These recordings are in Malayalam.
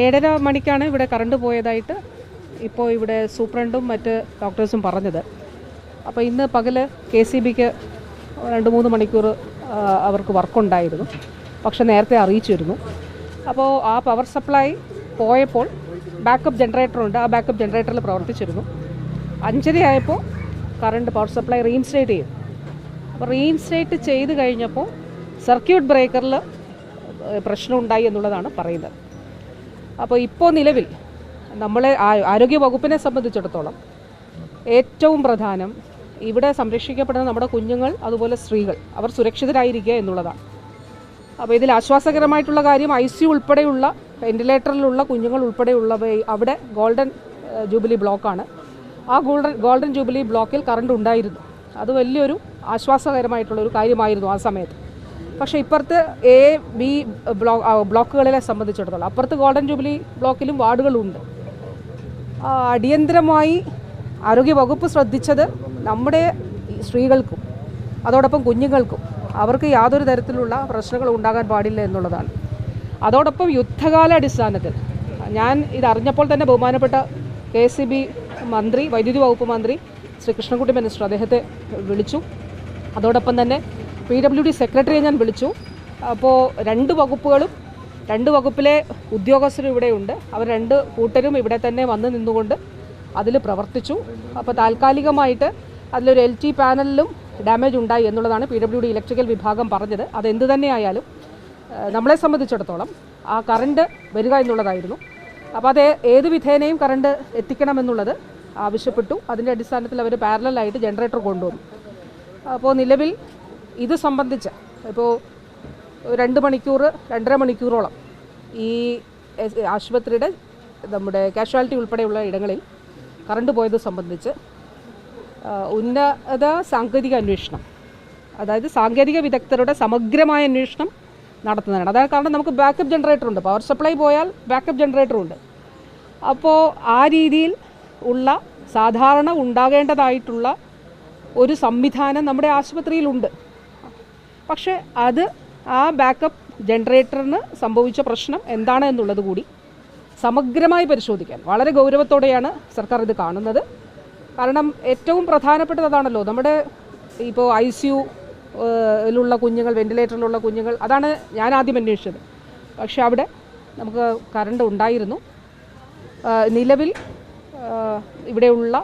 ഏഴര മണിക്കാണ് ഇവിടെ കറണ്ട് പോയതായിട്ട് ഇപ്പോൾ ഇവിടെ സൂപ്രണ്ടും മറ്റ് ഡോക്ടേഴ്സും പറഞ്ഞത്. അപ്പോൾ ഇന്ന് പകൽ കെ സി ബിക്ക് രണ്ട് മൂന്ന് മണിക്കൂർ അവർക്ക് വർക്കുണ്ടായിരുന്നു പക്ഷെ നേരത്തെ അറിയിച്ചിരുന്നു അപ്പോൾ ആ പവർ സപ്ലൈ പോയപ്പോൾ ബാക്കപ്പ് ജനറേറ്റർ ഉണ്ട്. ആ ബാക്കപ്പ് ജനറേറ്ററിൽ പ്രവർത്തിച്ചിരുന്നു. അഞ്ചരയായപ്പോൾ കറണ്ട് പവർ സപ്ലൈ റീഇൻസ്റ്റേറ്റ് ചെയ്തു. അപ്പോൾ റീഇൻസ്റ്റേറ്റ് ചെയ്ത് കഴിഞ്ഞപ്പോൾ സർക്യൂട്ട് ബ്രേക്കറിൽ പ്രശ്നമുണ്ടായി എന്നുള്ളതാണ് പറയുന്നത്. അപ്പോൾ ഇപ്പോൾ നിലവിൽ നമ്മളെ ആരോഗ്യ വകുപ്പിനെ സംബന്ധിച്ചിടത്തോളം ഏറ്റവും പ്രധാനം ഇവിടെ സംരക്ഷിക്കപ്പെടുന്ന നമ്മുടെ കുഞ്ഞുങ്ങൾ അതുപോലെ സ്ത്രീകൾ അവർ സുരക്ഷിതരായിരിക്കുക എന്നുള്ളതാണ്. അപ്പോൾ ഇതിൽ ആശ്വാസകരമായിട്ടുള്ള കാര്യം ഐ സി ഉൾപ്പെടെയുള്ള വെന്റിലേറ്ററിലുള്ള കുഞ്ഞുങ്ങൾ ഉൾപ്പെടെയുള്ളവ അവിടെ ഗോൾഡൻ ജൂബിലി ബ്ലോക്കാണ്. ആ ഗോൾഡൻ ഗോൾഡൻ ജൂബിലി ബ്ലോക്കിൽ കറണ്ട് ഉണ്ടായിരുന്നു. അത് വലിയൊരു ആശ്വാസകരമായിട്ടുള്ള ഒരു കാര്യമായിരുന്നു ആ സമയത്ത്. പക്ഷേ ഇപ്പുറത്ത് എ ബി ബ്ലോ ബ്ലോക്കുകളെ സംബന്ധിച്ചിടത്തോളം അപ്പുറത്ത് ഗോൾഡൻ ജൂബിലി ബ്ലോക്കിലും വാർഡുകളുണ്ട്. അടിയന്തരമായി ആരോഗ്യ വകുപ്പ് ശ്രദ്ധിച്ചത് നമ്മുടെ സ്ത്രീകൾക്കും അതോടൊപ്പം കുഞ്ഞുങ്ങൾക്കും അവർക്ക് യാതൊരു തരത്തിലുള്ള പ്രശ്നങ്ങളും ഉണ്ടാകാൻ പാടില്ല എന്നുള്ളതാണ്. അതോടൊപ്പം യുദ്ധകാല അടിസ്ഥാനത്തിൽ ഞാൻ ഇത് അറിഞ്ഞപ്പോൾ തന്നെ ബഹുമാനപ്പെട്ട കെ സി ബി മന്ത്രി വൈദ്യുതി വകുപ്പ് മന്ത്രി ശ്രീ കൃഷ്ണൻകുട്ടി മിനിസ്റ്റർ അദ്ദേഹത്തെ വിളിച്ചു. അതോടൊപ്പം തന്നെ പി ഡബ്ല്യു ഡി സെക്രട്ടറിയെ ഞാൻ വിളിച്ചു. അപ്പോൾ രണ്ട് വകുപ്പുകളും രണ്ട് വകുപ്പിലെ ഉദ്യോഗസ്ഥരും ഇവിടെയുണ്ട്. അവർ രണ്ട് കൂട്ടരും ഇവിടെ തന്നെ വന്ന് നിന്നുകൊണ്ട് അതിൽ പ്രവർത്തിച്ചു. അപ്പോൾ താൽക്കാലികമായിട്ട് അതിലൊരു എൽ ടി പാനലിലും ഡാമേജ് ഉണ്ടായി എന്നുള്ളതാണ് പി ഡബ്ല്യു ഡി ഇലക്ട്രിക്കൽ വിഭാഗം പറഞ്ഞത്. അത് എന്ത് തന്നെയായാലും നമ്മളെ സംബന്ധിച്ചിടത്തോളം ആ കറണ്ട് വരിക എന്നുള്ളതായിരുന്നു. അപ്പോൾ അത് ഏത് വിധേനയും കറണ്ട് എത്തിക്കണമെന്നുള്ളത് ആവശ്യപ്പെട്ടു. അതിന്റെ അടിസ്ഥാനത്തിൽ അവർ പാരലായിട്ട് ജനറേറ്റർ കൊണ്ടുവന്നു. അപ്പോൾ നിലവിൽ ഇത് സംബന്ധിച്ച് ഇപ്പോൾ രണ്ട് മണിക്കൂർ രണ്ടര മണിക്കൂറോളം ഈ ആശുപത്രിയുടെ നമ്മുടെ കാഷ്വാലിറ്റി ഉൾപ്പെടെയുള്ള ഇടങ്ങളിൽ കറണ്ട് പോയത് സംബന്ധിച്ച് ഉന്നത സാങ്കേതിക അന്വേഷണം അതായത് സാങ്കേതിക വിദഗ്ധരുടെ സമഗ്രമായ അന്വേഷണം നടത്തുന്നതാണ് അതായത് കാരണം നമുക്ക് ബാക്കപ്പ് ജനറേറ്റർ ഉണ്ട്. പവർ സപ്ലൈ പോയാൽ ബാക്കപ്പ് ജനറേറ്റർ ഉണ്ട്. അപ്പോൾ ആ രീതിയിൽ ഉള്ള സാധാരണ ഉണ്ടാകേണ്ടതായിട്ടുള്ള ഒരു സംവിധാനം നമ്മുടെ ആശുപത്രിയിലുണ്ട് പക്ഷേ അത് ആ ബാക്കപ്പ് ജനറേറ്ററിന് സംഭവിച്ച പ്രശ്നം എന്താണ് എന്നുള്ളത് കൂടി സമഗ്രമായി പരിശോധിക്കാൻ വളരെ ഗൗരവത്തോടെയാണ് സർക്കാർ ഇത് കാണുന്നത്. കാരണം ഏറ്റവും പ്രധാനപ്പെട്ടതാണല്ലോ നമ്മുടെ ഇപ്പോൾ ഐ സി യുലുള്ള കുഞ്ഞുങ്ങൾ വെന്റിലേറ്ററിലുള്ള കുഞ്ഞുങ്ങൾ അതാണ് ഞാൻ ആദ്യം അന്വേഷിച്ചത്. പക്ഷേ അവിടെ നമുക്ക് കറണ്ട് ഉണ്ടായിരുന്നു. നിലവിൽ ഇവിടെയുള്ള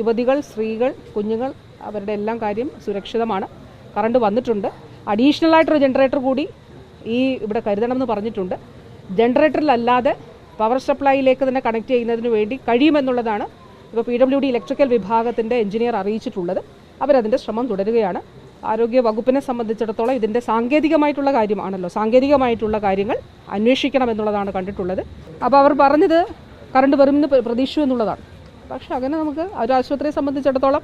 യുവതികൾ സ്ത്രീകൾ കുഞ്ഞുങ്ങൾ അവരുടെ എല്ലാം കാര്യം സുരക്ഷിതമാണ്. കറണ്ട് വന്നിട്ടുണ്ട്. അഡീഷണൽ ആയിട്ടൊരു ജനറേറ്റർ കൂടി ഈ ഇവിടെ കരുതണമെന്ന് പറഞ്ഞിട്ടുണ്ട്. ജനറേറ്ററിലല്ലാതെ പവർ സപ്ലൈയിലേക്ക് തന്നെ കണക്ട് ചെയ്യുന്നതിന് വേണ്ടി കഴിയുമെന്നുള്ളതാണ് ഇപ്പോൾ പി ഡബ്ല്യു ഡി ഇലക്ട്രിക്കൽ വിഭാഗത്തിന്റെ എഞ്ചിനീയർ അറിയിച്ചിട്ടുള്ളത്. അവരതിന്റെ ശ്രമം തുടരുകയാണ്. ആരോഗ്യ വകുപ്പിനെ സംബന്ധിച്ചിടത്തോളം ഇതിന്റെ സാങ്കേതികമായിട്ടുള്ള കാര്യമാണല്ലോ. സാങ്കേതികമായിട്ടുള്ള കാര്യങ്ങൾ അന്വേഷിക്കണം എന്നുള്ളതാണ് കണ്ടിട്ടുള്ളത്. അപ്പോൾ അവർ പറഞ്ഞത് കറണ്ട് വരുമെന്ന് പ്രതീക്ഷ എന്നുള്ളതാണ്. പക്ഷേ അങ്ങനെ നമുക്ക് ഒരു ആശുപത്രിയെ സംബന്ധിച്ചിടത്തോളം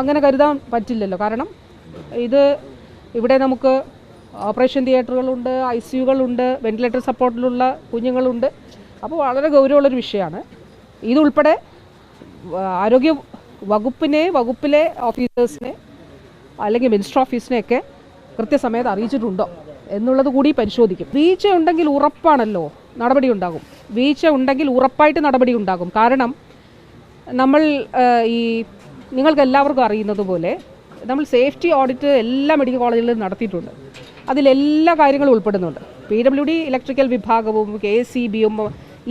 അങ്ങനെ കരുതാൻ പറ്റില്ലല്ലോ. കാരണം ഇത് ഇവിടെ നമുക്ക് ഓപ്പറേഷൻ തിയേറ്ററുകളുണ്ട് ഐ സി യുകളുണ്ട് വെന്റിലേറ്റർ സപ്പോർട്ടിലുള്ള കുഞ്ഞുങ്ങളുണ്ട്. അപ്പോൾ വളരെ ഗൗരവമുള്ളൊരു വിഷയമാണ്. ഇതുൾപ്പെടെ ആരോഗ്യ വകുപ്പിനെ വകുപ്പിലെ ഓഫീസേഴ്സിനെ അല്ലെങ്കിൽ മിനിസ്റ്റർ ഓഫീസിനെയൊക്കെ കൃത്യസമയത്ത് അറിയിച്ചിട്ടുണ്ടോ എന്നുള്ളത് കൂടി പരിശോധിക്കും. വീഴ്ച ഉണ്ടെങ്കിൽ ഉറപ്പാണല്ലോ നടപടി ഉണ്ടാകും. വീഴ്ച ഉണ്ടെങ്കിൽ ഉറപ്പായിട്ട് നടപടി ഉണ്ടാകും. കാരണം നമ്മൾ ഈ നിങ്ങൾക്കെല്ലാവർക്കും അറിയുന്നത് പോലെ നമ്മൾ സേഫ്റ്റി ഓഡിറ്റ് എല്ലാ മെഡിക്കൽ കോളേജുകളിലും നടത്തിയിട്ടുണ്ട്. അതിലെല്ലാ കാര്യങ്ങളും ഉൾപ്പെടുന്നുണ്ട്. പി ഡബ്ല്യു ഡി ഇലക്ട്രിക്കൽ വിഭാഗവും കെ സി ബിയും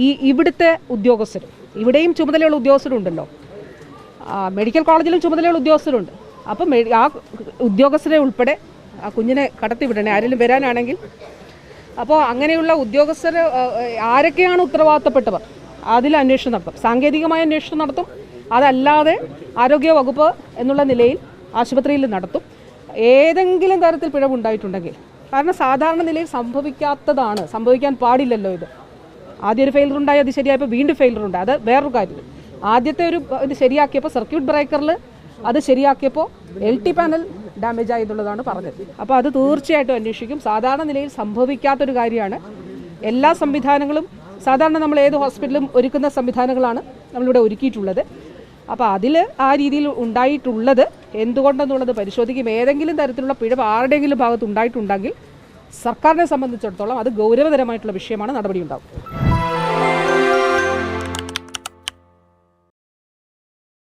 ഈ ഇവിടുത്തെ ഉദ്യോഗസ്ഥരും ഇവിടെയും ചുമതലയുള്ള ഉദ്യോഗസ്ഥരുണ്ടല്ലോ. മെഡിക്കൽ കോളേജിലും ചുമതലയുള്ള ഉദ്യോഗസ്ഥരുണ്ട്. അപ്പം ആ ഉദ്യോഗസ്ഥരെ ഉൾപ്പെടെ ആ കുഞ്ഞിനെ കടത്തി വിടണേ ആരെങ്കിലും വരാനാണെങ്കിൽ. അപ്പോൾ അങ്ങനെയുള്ള ഉദ്യോഗസ്ഥർ ആരൊക്കെയാണ് ഉത്തരവാദിത്തപ്പെട്ടവർ? അതിൽ അന്വേഷണം നടത്തും. സാങ്കേതികമായ അന്വേഷണം നടത്തും. അതല്ലാതെ ആരോഗ്യ വകുപ്പ് എന്നുള്ള നിലയിൽ ആശുപത്രിയിൽ നടത്തും. ഏതെങ്കിലും തരത്തിൽ പിഴവുണ്ടായിട്ടുണ്ടെങ്കിൽ കാരണം സാധാരണ നിലയിൽ സംഭവിക്കാത്തതാണ് സംഭവിക്കാൻ പാടില്ലല്ലോ ഇത്. ആദ്യം ഒരു ഫെയിലർ ഉണ്ടായി അത് ശരിയായപ്പോൾ വീണ്ടും ഫെയിലർ ഉണ്ട്. അത് വേറൊരു കാര്യം. ആദ്യത്തെ ഒരു ഇത് ശരിയാക്കിയപ്പോൾ സർക്യൂട്ട് ബ്രേക്കറിൽ അത് ശരിയാക്കിയപ്പോൾ എൽ ടി പാനൽ ഡാമേജ് ആയി എന്നുള്ളതാണ് പറഞ്ഞത്. അപ്പോൾ അത് തീർച്ചയായിട്ടും അന്വേഷിക്കും. സാധാരണ നിലയിൽ സംഭവിക്കാത്തൊരു കാര്യമാണ്. എല്ലാ സംവിധാനങ്ങളും സാധാരണ നമ്മൾ ഏത് ഹോസ്പിറ്റലും ഒരുക്കുന്ന സംവിധാനങ്ങളാണ് നമ്മളിവിടെ ഒരുക്കിയിട്ടുള്ളത്. അപ്പോൾ അതിൽ ആ രീതിയിൽ ഉണ്ടായിട്ടുള്ളത്. എന്തുകൊണ്ടെന്നുള്ളത് പരിശോധിക്കും. ഏതെങ്കിലും തരത്തിലുള്ള പിഴവ് ആരുടെയെങ്കിലും ഭാഗത്ത് ഉണ്ടായിട്ടുണ്ടെങ്കിൽ സർക്കാരിനെ സംബന്ധിച്ചിടത്തോളം അത് ഗൗരവതരമായിട്ടുള്ള വിഷയമാണ് നടപടി ഉണ്ടാവും